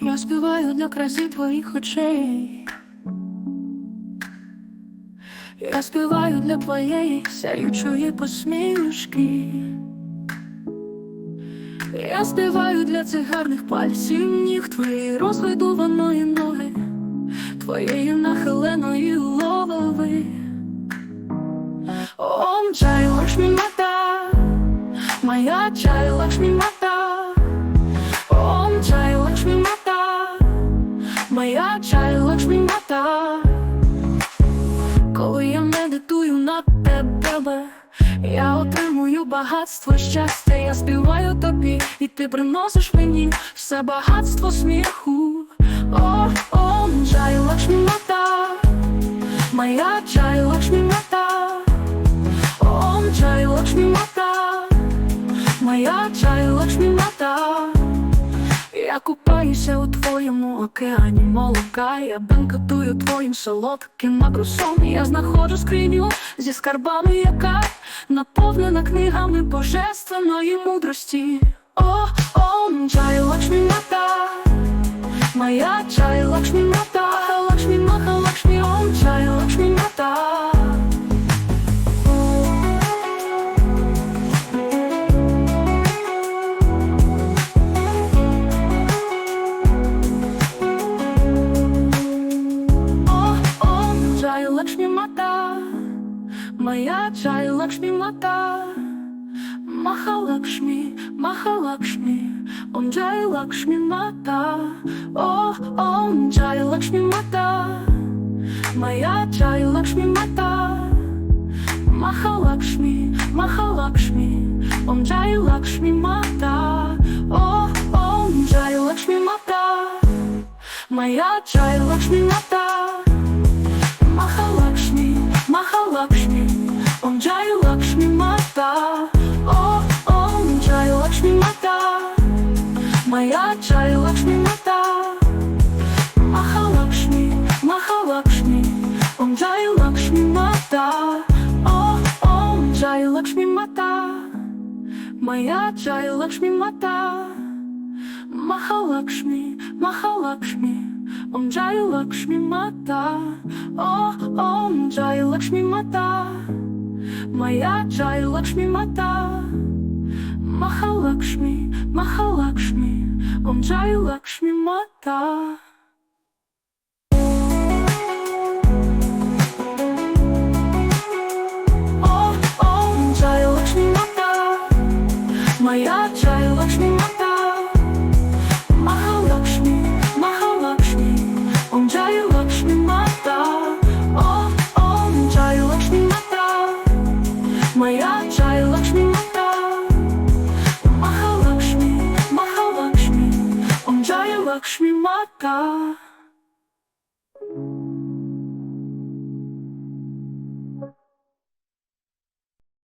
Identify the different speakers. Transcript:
Speaker 1: Я співаю для краси твоїх очей. Я співаю для твоєї сяючої посмішки. Я співаю для цих гарних пальців ніг твоєї розгойдуваної ноги, твоєї нахиленої голови. Ом чай лакшмі мата, моя чай лакшмі мата. Моя чай лакшмі мата. Коли я медитую на тебе, я отримую багатство щастя, я співаю тобі, і ти приносиш мені все багатство сміху. О, о, чай лакшмі моя чай лакшмі мата, Ом чай лакшмі моя чай. Я купаюся у твоєму океані молока, я бенкетую твоїм солодким макросом. Я знаходжу скриню зі скарбами, яка наповнена книгами божественної мудрості. О, о, чай лакшмі мата, моя чай лакшмі мата, лакшмі маха, лакшмі ом, чай лакшмі мата. Чай лакшмі мата, моя чай лакшмі мата, маха лакшмі, маха лакшмі, ом чай лакшмі мата, о, о, чай лакшмі мата, моя чай лакшмі мата, маха лакшмі, маха лакшмі, ом чай лакшмі мата, о, о, чай лакшмі мата. Моя чай лакшмі мата, маха лакшмі, маха лакшмі, ом джай лакшмі мата, о, ом джай лакшмі мата, моя чай лакшмі мата, маха лакшмі, маха лакшмі, ом джай лакшмі мата, о, ом джай лакшмі мата, моя чай лакшмі. Махалакшмі, Махалакшмі, Ом Джай Лакшмі Мата, О, Ом Джай Лакшмі Мата, Моя Джай Лакшмі Мата, Махалакшмі, Махалакшмі, Ом Джай Лакшмі Мата. Maka.